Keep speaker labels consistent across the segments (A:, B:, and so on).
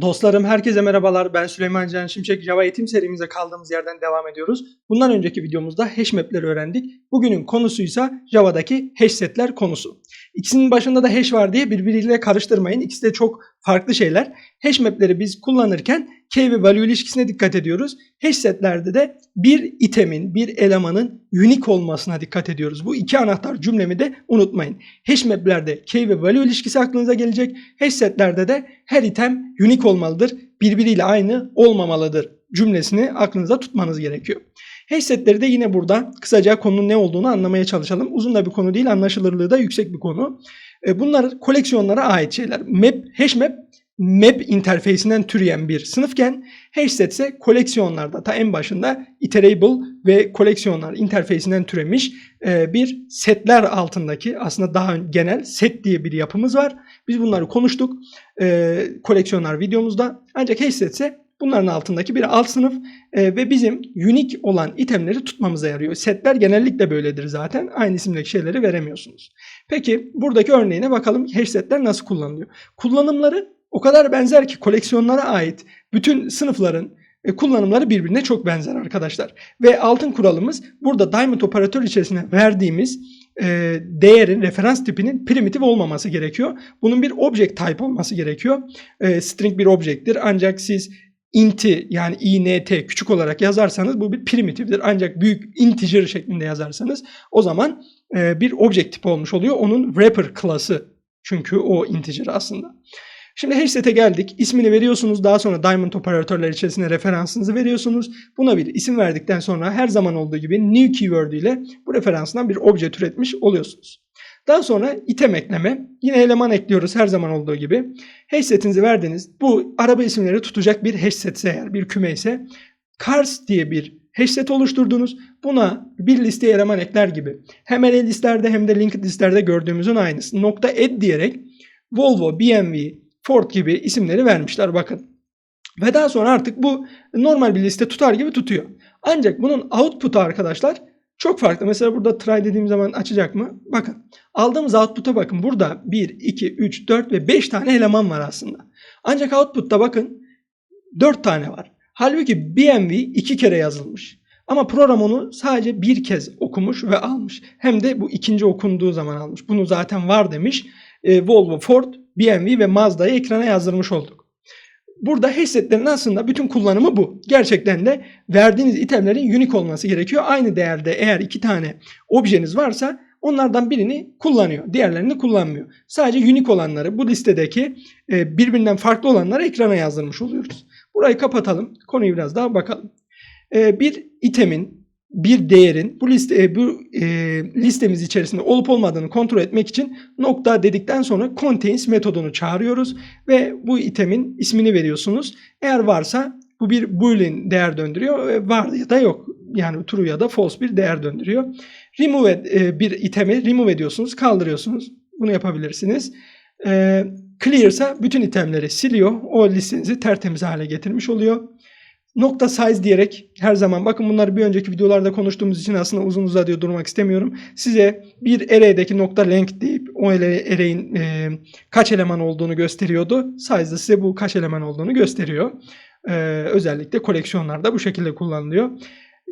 A: Dostlarım herkese merhabalar. Ben Süleyman Can Şimşek. Java eğitim serimize kaldığımız yerden devam ediyoruz. Bundan önceki videomuzda hash map'leri öğrendik. Bugünün konusuysa Java'daki hash setler konusu. İkisinin başında da hash var diye birbiriyle karıştırmayın. İkisi de çok farklı şeyler. Hash map'leri biz kullanırken key ve value ilişkisine dikkat ediyoruz. Hash setlerde de bir itemin, bir elemanın unique olmasına dikkat ediyoruz. Bu iki anahtar cümlemi de unutmayın. Hash map'lerde key ve value ilişkisi aklınıza gelecek. Hash setlerde de her item unique olmalıdır. Birbiriyle aynı olmamalıdır cümlesini aklınıza tutmanız gerekiyor. Hash setleri de yine burada kısaca konunun ne olduğunu anlamaya çalışalım. Uzun da bir konu değil, anlaşılırlığı da yüksek bir konu. E, Bunlar koleksiyonlara ait şeyler. Map, hash map interfeysinden türeyen bir sınıfken hash set ise koleksiyonlarda ta en başında iterable ve koleksiyonlar interfeysinden türemiş e, bir setler altındaki aslında daha genel set diye bir yapımız var. Biz bunları konuştuk e, koleksiyonlar videomuzda. Ancak hash set ise bunların altındaki bir alt sınıf e, ve bizim unique olan itemleri tutmamıza yarıyor. Setler genellikle böyledir zaten. Aynı isimdeki şeyleri veremiyorsunuz. Peki buradaki örneğine bakalım hash setler nasıl kullanılıyor. Kullanımları o kadar benzer ki koleksiyonlara ait bütün sınıfların e, kullanımları birbirine çok benzer arkadaşlar. Ve altın kuralımız burada diamond operatör içerisine verdiğimiz e, değerin referans tipinin primitif olmaması gerekiyor. Bunun bir object type olması gerekiyor. E, string bir object'tir ancak siz inti yani int küçük olarak yazarsanız bu bir primitiftir. Ancak büyük integer şeklinde yazarsanız o zaman e, bir object tipi olmuş oluyor. Onun wrapper klası çünkü o integer aslında. Şimdi hash set'e geldik. İsmini veriyorsunuz. Daha sonra diamond operatörler içerisine referansınızı veriyorsunuz. Buna bir isim verdikten sonra her zaman olduğu gibi new keyword ile bu referansından bir obje türetmiş oluyorsunuz. Daha sonra item ekleme. Yine eleman ekliyoruz her zaman olduğu gibi. Hash setinizi verdiniz. Bu araba isimleri tutacak bir hash setse eğer bir küme ise cars diye bir hash set oluşturdunuz. Buna bir listeye eleman ekler gibi. Hem array listelerde hem de linked listelerde gördüğümüzün aynısı. Nokta add diyerek Volvo, BMW, Ford gibi isimleri vermişler bakın. Ve daha sonra artık bu normal bir liste tutar gibi tutuyor. Ancak bunun output'u arkadaşlar çok farklı. Mesela burada try dediğim zaman açacak mı? Bakın. Aldığımız output'a bakın. Burada 1, 2, 3, 4 ve 5 tane eleman var aslında. Ancak output'ta bakın 4 tane var. Halbuki BMW 2 kere yazılmış. Ama program onu sadece bir kez okumuş ve almış. Hem de bu ikinci okunduğu zaman almış. Bunu zaten var demiş. E, Volvo, Ford, BMW ve Mazda'yı ekrana yazdırmış olduk. Burada hash setlerin aslında bütün kullanımı bu. Gerçekten de verdiğiniz itemlerin unique olması gerekiyor. Aynı değerde eğer iki tane objeniz varsa onlardan birini kullanıyor. Diğerlerini kullanmıyor. Sadece unique olanları bu listedeki e, birbirinden farklı olanları ekrana yazdırmış oluyoruz. Burayı kapatalım. Konuyu biraz daha bakalım. E, bir itemin bir değerin bu liste bu e, listemiz içerisinde olup olmadığını kontrol etmek için nokta dedikten sonra contains metodunu çağırıyoruz ve bu itemin ismini veriyorsunuz. Eğer varsa bu bir boolean değer döndürüyor. E, var ya da yok. Yani true ya da false bir değer döndürüyor. Remove e, bir itemi remove ediyorsunuz, kaldırıyorsunuz. Bunu yapabilirsiniz. E, clear ise bütün itemleri siliyor. O listenizi tertemiz hale getirmiş oluyor nokta size diyerek her zaman bakın bunları bir önceki videolarda konuştuğumuz için aslında uzun uzadıya durmak istemiyorum. Size bir array'deki nokta length deyip o array'in e, kaç eleman olduğunu gösteriyordu. Size de size bu kaç eleman olduğunu gösteriyor. E, özellikle koleksiyonlarda bu şekilde kullanılıyor.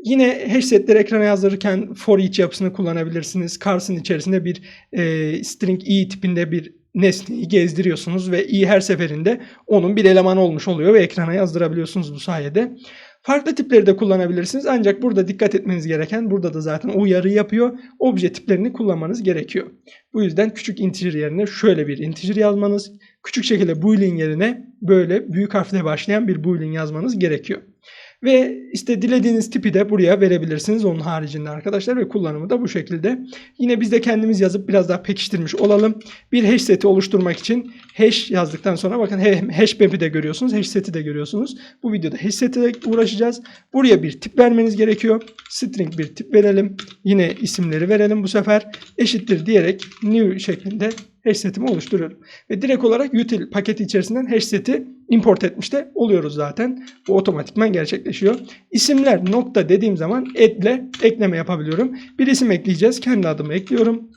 A: Yine hash setleri ekrana yazdırırken for each yapısını kullanabilirsiniz. Cars'ın içerisinde bir e, string e tipinde bir nesneyi gezdiriyorsunuz ve i her seferinde onun bir elemanı olmuş oluyor ve ekrana yazdırabiliyorsunuz bu sayede. Farklı tipleri de kullanabilirsiniz ancak burada dikkat etmeniz gereken burada da zaten uyarı yapıyor. Obje tiplerini kullanmanız gerekiyor. Bu yüzden küçük integer yerine şöyle bir integer yazmanız, küçük şekilde boolean yerine böyle büyük harfle başlayan bir boolean yazmanız gerekiyor. Ve işte dilediğiniz tipi de buraya verebilirsiniz onun haricinde arkadaşlar ve kullanımı da bu şekilde. Yine biz de kendimiz yazıp biraz daha pekiştirmiş olalım. Bir hash seti oluşturmak için hash yazdıktan sonra bakın hash map'i de görüyorsunuz, hash seti de görüyorsunuz. Bu videoda hash seti uğraşacağız. Buraya bir tip vermeniz gerekiyor. String bir tip verelim. Yine isimleri verelim bu sefer. Eşittir diyerek new şeklinde hash setimi oluşturuyorum. Ve direkt olarak util paketi içerisinden hash seti import etmiş de oluyoruz zaten. Bu otomatikman gerçekleşiyor. İsimler nokta dediğim zaman add ekleme yapabiliyorum. Bir isim ekleyeceğiz. Kendi adımı ekliyorum.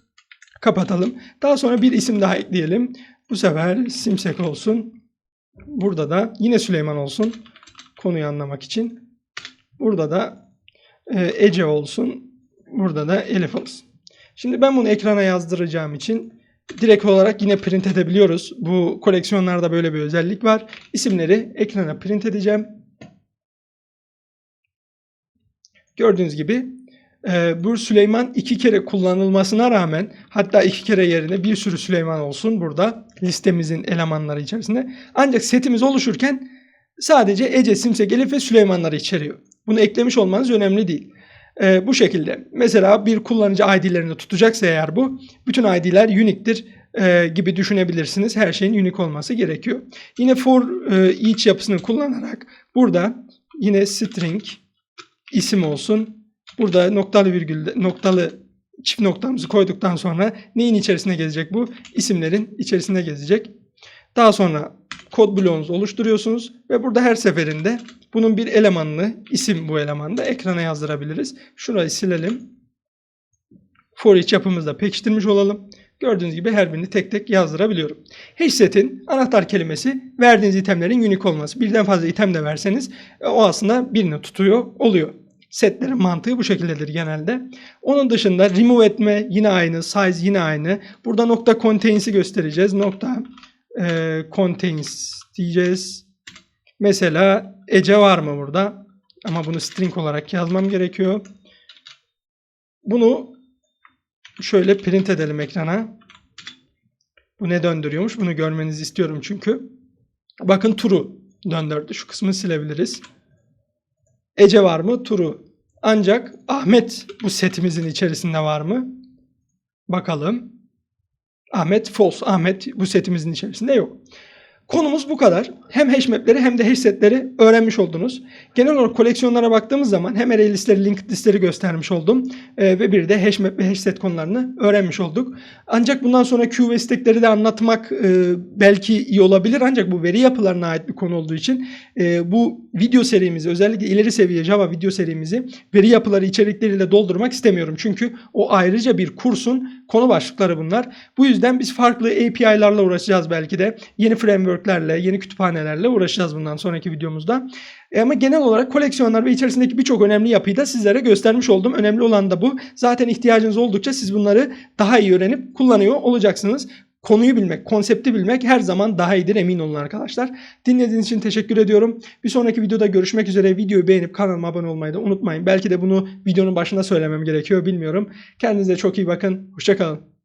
A: Kapatalım. Daha sonra bir isim daha ekleyelim. Bu sefer simsek olsun. Burada da yine Süleyman olsun. Konuyu anlamak için. Burada da e, Ece olsun. Burada da Elif olsun. Şimdi ben bunu ekrana yazdıracağım için direkt olarak yine print edebiliyoruz. Bu koleksiyonlarda böyle bir özellik var. İsimleri ekrana print edeceğim. Gördüğünüz gibi e, bu Süleyman iki kere kullanılmasına rağmen hatta iki kere yerine bir sürü Süleyman olsun burada listemizin elemanları içerisinde. Ancak setimiz oluşurken sadece Ece, Simsek, Elif ve Süleymanları içeriyor. Bunu eklemiş olmanız önemli değil. E, bu şekilde mesela bir kullanıcı ID'lerini tutacaksa eğer bu bütün ID'ler unique'tir e, gibi düşünebilirsiniz. Her şeyin unique olması gerekiyor. Yine for e, each yapısını kullanarak burada yine string isim olsun. Burada noktalı virgül noktalı çift noktamızı koyduktan sonra neyin içerisine gezecek bu? İsimlerin içerisine gezecek. Daha sonra kod bloğunuzu oluşturuyorsunuz ve burada her seferinde bunun bir elemanını, isim bu elemanda ekrana yazdırabiliriz. Şurayı silelim. For each yapımızda pekiştirmiş olalım. Gördüğünüz gibi her birini tek tek yazdırabiliyorum. Hash set'in anahtar kelimesi verdiğiniz itemlerin unique olması. Birden fazla item de verseniz e, o aslında birini tutuyor oluyor. Setlerin mantığı bu şekildedir genelde. Onun dışında remove etme yine aynı, size yine aynı. Burada nokta contains'i göstereceğiz. Nokta e, contains diyeceğiz. Mesela Ece var mı burada? Ama bunu string olarak yazmam gerekiyor. Bunu şöyle print edelim ekrana. Bu ne döndürüyormuş? Bunu görmenizi istiyorum çünkü. Bakın true döndürdü. Şu kısmı silebiliriz. Ece var mı? True. Ancak Ahmet bu setimizin içerisinde var mı? Bakalım. Ahmet false. Ahmet bu setimizin içerisinde yok. Konumuz bu kadar. Hem hash map'leri hem de hash setleri öğrenmiş oldunuz. Genel olarak koleksiyonlara baktığımız zaman hem array listleri, linked listleri göstermiş oldum. Ee, ve bir de hash ve hash konularını öğrenmiş olduk. Ancak bundan sonra Q ve stack'leri de anlatmak e, belki iyi olabilir. Ancak bu veri yapılarına ait bir konu olduğu için e, bu video serimizi özellikle ileri seviye Java video serimizi veri yapıları içerikleriyle doldurmak istemiyorum. Çünkü o ayrıca bir kursun konu başlıkları bunlar. Bu yüzden biz farklı API'larla uğraşacağız belki de. Yeni framework'lerle, yeni kütüphanelerle uğraşacağız bundan sonraki videomuzda. E ama genel olarak koleksiyonlar ve içerisindeki birçok önemli yapıyı da sizlere göstermiş oldum. Önemli olan da bu. Zaten ihtiyacınız oldukça siz bunları daha iyi öğrenip kullanıyor olacaksınız. Konuyu bilmek, konsepti bilmek her zaman daha iyidir emin olun arkadaşlar. Dinlediğiniz için teşekkür ediyorum. Bir sonraki videoda görüşmek üzere. Videoyu beğenip kanalıma abone olmayı da unutmayın. Belki de bunu videonun başında söylemem gerekiyor bilmiyorum. Kendinize çok iyi bakın. Hoşçakalın.